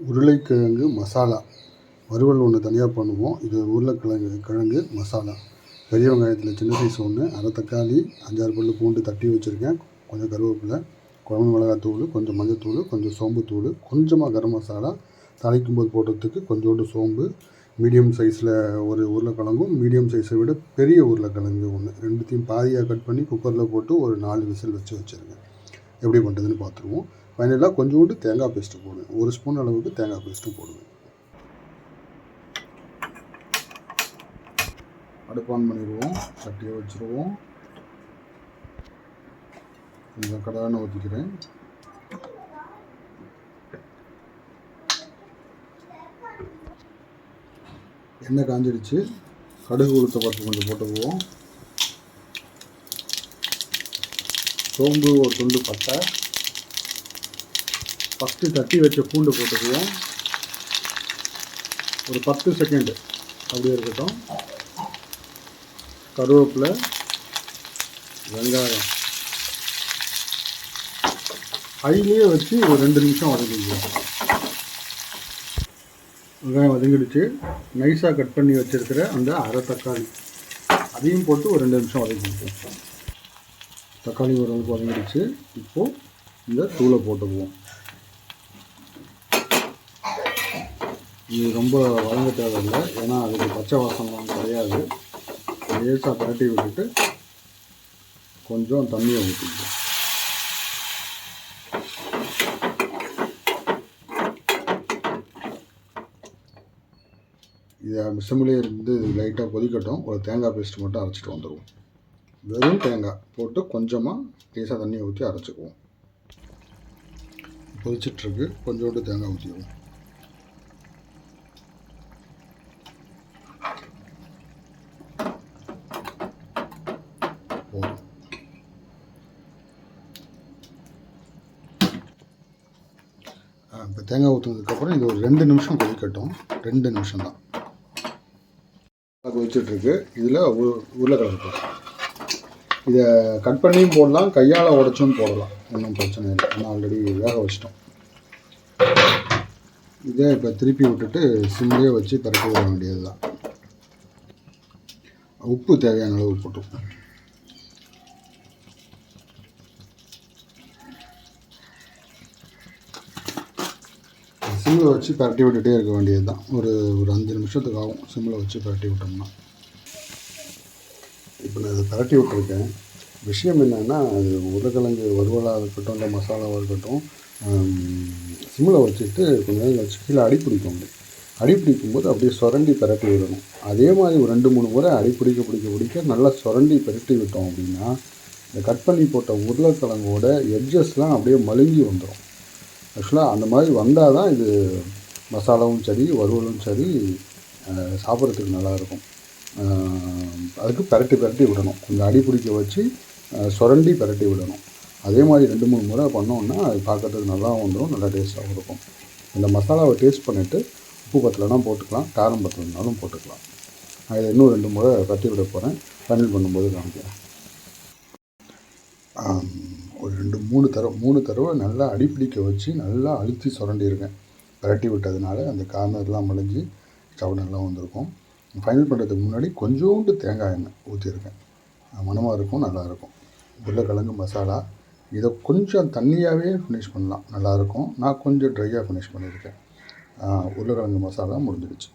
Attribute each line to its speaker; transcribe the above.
Speaker 1: உருளைக்கிழங்கு மசாலா. வறுவல் ஒன்று தனியாக பண்ணுவோம். இது உருளைக்கிழங்கு கிழங்கு மசாலா. பெரிய வெங்காயத்தில் சின்ன சைஸ் ஒன்று அரை தக்காளி அஞ்சாறு பல் பூண்டு தட்டி வச்சுருக்கேன். கொஞ்சம் கருவேப்பிலை குழம்பு மிளகாத்தூள் கொஞ்சம் மஞ்சத்தூள் கொஞ்சம் சோம்புத்தூள் கொஞ்சமாக கரம் மசாலா. தாளிக்கும் போது போடுறதுக்கு கொஞ்சோண்டு சோம்பு மீடியம் சைஸில் ஒரு உருளைக்கிழங்கும் மீடியம் சைஸை விட பெரிய உருளைக்கிழங்கு ஒன்று ரெண்டுத்தையும் பாதியாக கட் பண்ணி குக்கரில் போட்டு ஒரு நாலு விசில் வச்சு வச்சுருங்க எப்படி பண்ணுறதுன்னு பார்த்துருவோம் ஃபைனலாக கொஞ்சோண்டு தேங்காய் பேஸ்ட்டு போடுவேன். ஒரு ஸ்பூன் அளவுக்கு தேங்காய் பேஸ்ட்டும் போடுவேன். அடுப்பு ஆன் பண்ணிடுவோம். சட்டியை வச்சுருவோம். கொஞ்சம் கடலான ஊற்றிக்கிறேன் எண்ணெய் காஞ்சிடுச்சு. கடுகு உளுத்த பருப்பு கொஞ்சம் போட்டுக்குவோம். சோம்பு ஒரு துண்டு பட்டை. ஃபஸ்ட்டு தட்டி வச்ச பூண்டு போட்டுக்குவோம். ஒரு பத்து செகண்டு அப்படியே இருக்கட்டும். கருவேப்பிலை வெங்காயம். ஹைலியே வச்சு ஒரு ரெண்டு நிமிஷம் வதக்கிடுவோம் வெங்காயம் வதங்கிடுச்சு. நைஸாக கட் பண்ணி வச்சுருக்கிற அந்த அரை தக்காளி. அதையும் போட்டு ஒரு ரெண்டு நிமிஷம் வதக்கிடுவோம் தக்காளி ஓரளவுக்கு வதங்கிடுச்சு. இப்போது இந்த தூளை போட்டுக்குவோம். இது ரொம்ப வழங்க தேவையில்லை. ஏன்னா அதுக்கு பச்சை வாசம்லாம் கிடையாது. லேசாக பரட்டி விட்டுட்டு கொஞ்சம் தண்ணியை ஊற்றிக்கலாம் இதை மிஷமிலே இருந்து லைட்டாக கொதிக்கட்டும். ஒரு தேங்காய் பேஸ்ட் மட்டும் அரைச்சிட்டு வந்துடுவோம். வெறும் தேங்காய் போட்டு கொஞ்சமாக லேசாக தண்ணியை ஊற்றி அரைச்சிக்குவோம். கொதிச்சிட்ருக்கு கொஞ்சோண்டு தேங்காய் ஊற்றிடுவோம் இப்போ தேங்காய் ஊற்றுனதுக்கப்புறம் இது ஒரு ரெண்டு நிமிஷம் கொதிக்கட்டும். ரெண்டு நிமிஷம் தான். கொதிச்சிட்ருக்கு இதில் உருளைக்கிழங்கு போடுறோம் இதை கட் பண்ணியும் போடலாம் கையால் உடச்சும் போடலாம். ஒன்றும் பிரச்சனை இல்லை. நான் ஆல்ரெடி வேக வச்சிட்டோம். இதை இப்போ திருப்பி விட்டுட்டு சிம்லேயே வச்சு பரப்பி விட வேண்டியது தான் உப்பு தேவையான அளவு போட்டுப்போம் சிம்மில் வச்சு பரட்டி விட்டுட்டே இருக்க வேண்டியது தான் ஒரு ஒரு அஞ்சு நிமிஷத்துக்கு ஆகும் சிம்மில் வச்சு பரட்டி விட்டோம்னா. இப்போ நான் இதை பரட்டி விட்டுருக்கேன். விஷயம் என்னென்னா அது உருளைக்கிழங்கு வறுவலாக இருக்கட்டும் இல்லை மசாலாவாக இருக்கட்டும் சிம்மில் வச்சுட்டு கொஞ்ச நேரம் வச்சு கீழே அடி பிடிக்க முடியும் அடி பிடிக்கும்போது அப்படியே சுரண்டி பரட்டி விடணும். அதே மாதிரி ஒரு ரெண்டு மூணு முறை அடி பிடிக்க பிடிக்க பிடிக்க நல்லா சுரண்டி பரட்டி விட்டோம் அப்படின்னா இந்த கட் பண்ணி போட்ட உருளைக்கிழங்கோட எட்ஜஸ்லாம் அப்படியே மழுங்கி வந்துடும் ஆக்சுவலாக அந்த மாதிரி வந்தால் தான் இது மசாலாவும் சரி வறுவலும் சரி சாப்பிட்றதுக்கு நல்லாயிருக்கும் அதுக்கு பரட்டி பரட்டி விடணும். கொஞ்சம் அடி பிடிக்க வச்சு சுரண்டி பரட்டி விடணும். அதே மாதிரி ரெண்டு மூணு முறை பண்ணோன்னா அது பார்க்கறதுக்கு நல்லாவும் வந்துடும் நல்லா டேஸ்ட்டாகவும் இருக்கும். இந்த மசாலாவை டேஸ்ட் பண்ணிவிட்டு உப்பு பத்தலைனா போட்டுக்கலாம் காரம் பத்தலைனாலும் போட்டுக்கலாம். நான் இதை இன்னும் ரெண்டு முறை கட்டி விட போகிறேன் ஃபைனல் பண்ணும்போது காமிக்கிறேன். ரெண்டு மூணு தடவை மூணு தடவை நல்லா அடிப்பிடிக்க வச்சு நல்லா அழுத்தி சுரண்டியிருக்கேன் பரட்டி விட்டதுனால அந்த கார்னர்லாம் மலைஞ்சி சவுனெல்லாம் வந்திருக்கும். ஃபைனல் பண்ணுறதுக்கு முன்னாடி கொஞ்சோண்டு தேங்காய் எண்ணெய் ஊற்றிருக்கேன் மனமாக இருக்கும் நல்லாயிருக்கும் உருளைக்கிழங்கு மசாலா இதை கொஞ்சம் தண்ணியாகவே ஃபினிஷ் பண்ணலாம். நல்லாயிருக்கும் நான் கொஞ்சம் ட்ரையாக ஃபினிஷ் பண்ணியிருக்கேன். உருளைக்கிழங்கு மசாலா முடிஞ்சிடுச்சு.